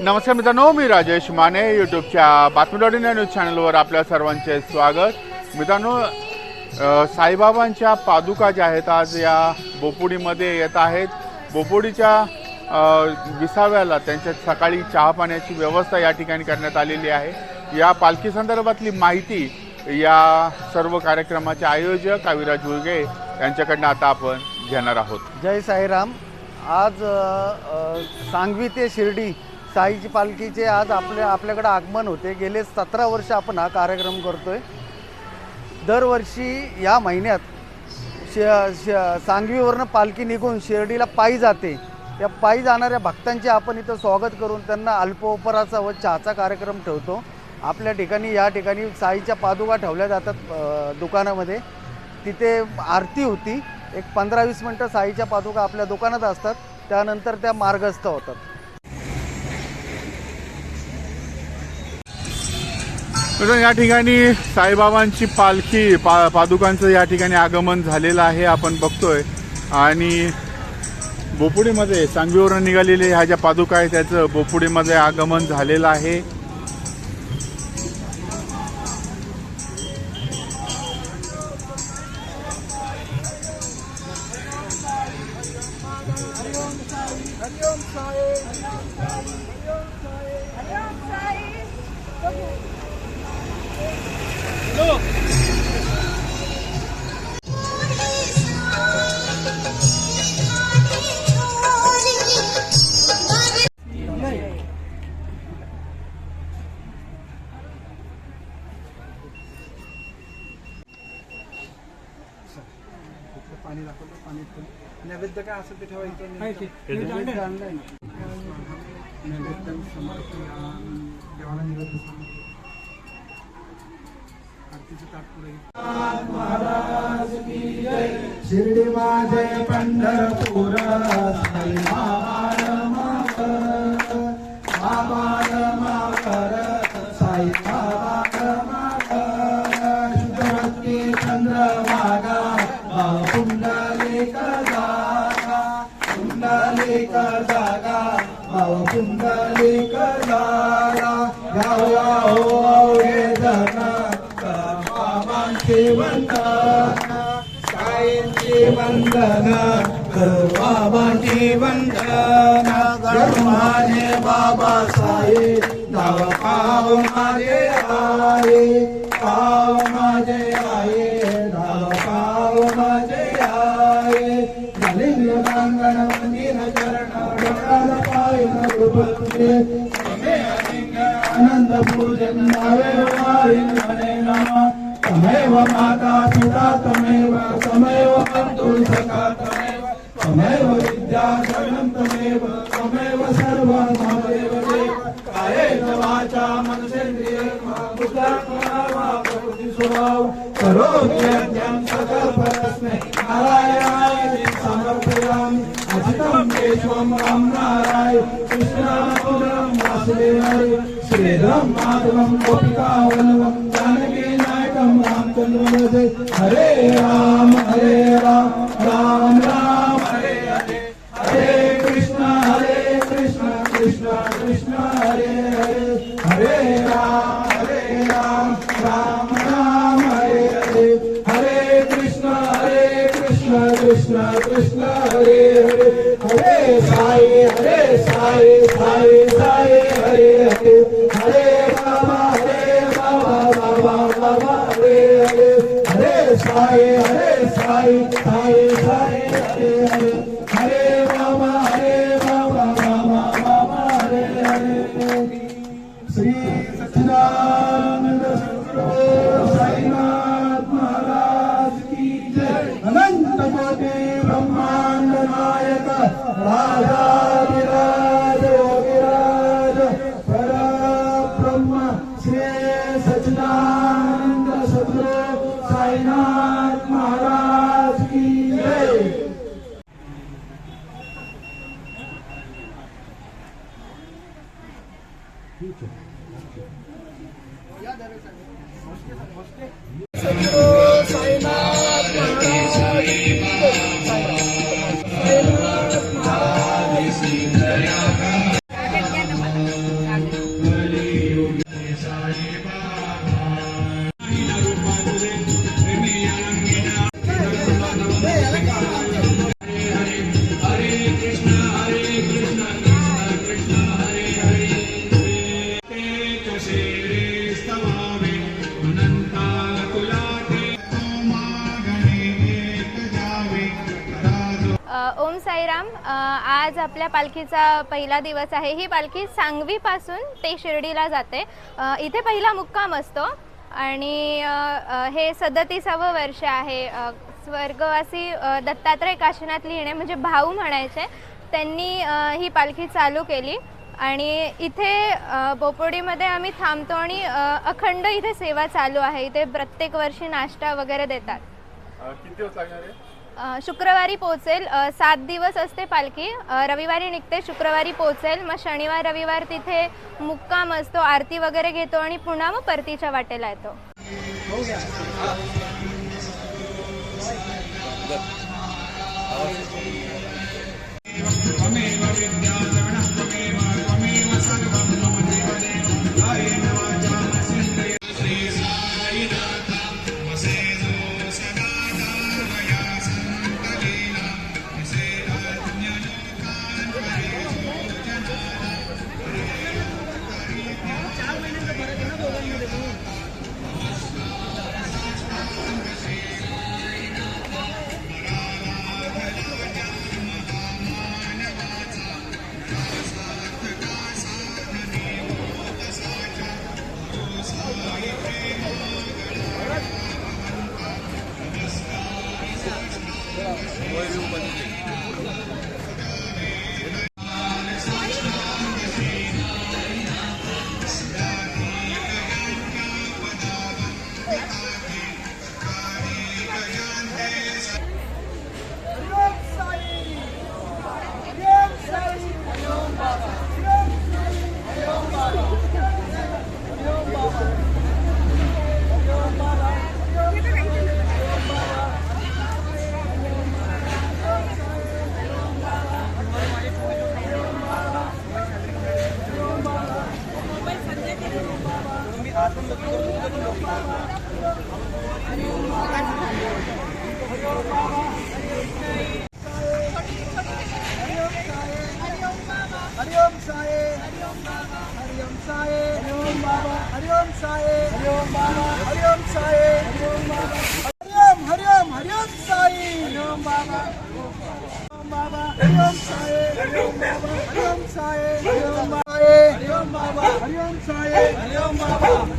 नमस्कार मित्रांनो मी राजेश माने यूट्यूबच्या बातमी बातमीदारी न्यूज चॅनलवर आपल्या सर्वांचे स्वागत. मित्रांनो साईबाबांच्या पादुका ज्या आहेत आज या बोपुडीमध्ये येत आहेत. बोपुडीच्या विसाव्याला त्यांच्या सकाळी चहा पाण्याची व्यवस्था या ठिकाणी करण्यात आलेली आहे. या पालखी संदर्भातली माहिती या सर्व कार्यक्रमाचे आयोजक काविराज उर्गे यांच्याकडनं आता आपण घेणार आहोत. जय साईराम. आज सांगवी ते शिर्डी साईची पालखीचे आज आपल्या आपल्याकडे आगमन होते. गेले सतरा वर्ष आपण हा कार्यक्रम करतो आहे दरवर्षी या महिन्यात श श सांगवीवरनं पालखी निघून शिर्डीला पायी जाते. त्या पायी जाणाऱ्या भक्तांचे आपण इथं स्वागत करून त्यांना अल्पोपराचा व चहाचा कार्यक्रम ठेवतो. आपल्या ठिकाणी या ठिकाणी साईच्या पादुका ठेवल्या जातात दुकानामध्ये. तिथे आरती होती. एक पंधरा वीस मिनटं साईच्या पादुका आपल्या दुकानात असतात. त्यानंतर त्या मार्गस्थ होतात. या ठिकाणी साईबाबांची पालखी पा पादुकांचं या ठिकाणी आगमन झालेलं आहे आपण बघतोय. आणि बोपुडीमध्ये सांगवीवरून निघालेले ह्या ज्या पादुका आहेत त्याचं बोपुडीमध्ये आगमन झालेलं आहे. पाणी दाखवलं पाणी. नैवेद्य काय असेल ते ठेवायचं नैवेद्य आणलंय. नैवेद्य. देवाला नैवेद्य समर्पण. आरतीचं ताट पुढे शिर्डी माझे पंढरपूर साईंची वंदना करू बाबांची वंदना. गड माझे बाबा साई नाव पाव मारे आहे पाव तमेव माता पिता तमेव तमेव बंधु तमेव तमेव विद्या तमेव तमेव सर्व ममेव देव कायेन वाचा स्वभाव करोमि यज्ञं नारायणाय समर्पयामि अजितं केशवं राम नाराय कृष्णामृतं वासुदेवाय श्रीराम माधवं गोपिका वल्लभं जानकी नायकं भजे हरे राम हरे राम राम राम हरे हरे। हरे कृष्ण हरे कृष्ण कृष्ण कृष्ण हरे हरे। हरे राम हरे राम राम राम हरे हरे। हरे कृष्ण हरे कृष्ण कृष्ण कृष्ण हरे हरे। हरे साई हरे साई साई साई। हरे हरे हरे साई हरे साई साई साई हरे हरे हरे ないな。साईराम आज आपल्या पालखीचा पहिला दिवस आहे. ही पालखी सांगवीपासून ते शिर्डीला जाते. इथे पहिला मुक्काम असतो आणि हे सदतीसावं वर्ष आहे. स्वर्गवासी दत्तात्रय काशीनाथ लिहिणे म्हणजे भाऊ म्हणायचे. त्यांनी ही पालखी चालू केली आणि इथे बोपोडीमध्ये आम्ही थांबतो आणि अखंड इथे सेवा चालू आहे. इथे प्रत्येक वर्षी नाश्ता वगैरे देतात. किती दिवस लागणार आहे? शुक्रवारी पोहोचेल. सात दिवस असते पालखी. रविवारी निघते शुक्रवारी पोहोचेल. मग शनिवार रविवार तिथे मुक्काम असतो. आरती वगैरे घेतो आणि पुन्हा मग परतीच्या वाटेला येतो. हो 정말유 명. हरिओम साये हरिओम बाबा हरिओम साये हरिओम बाबा हरिओम हरिओम हरिओम साई हरिओम बाबा हरिओम बाबा हरिओम साये हरिओम बाबा हरिओम साये हरिओम बाबा हरिओम बाबा हरिओम साये हरिओम बाबा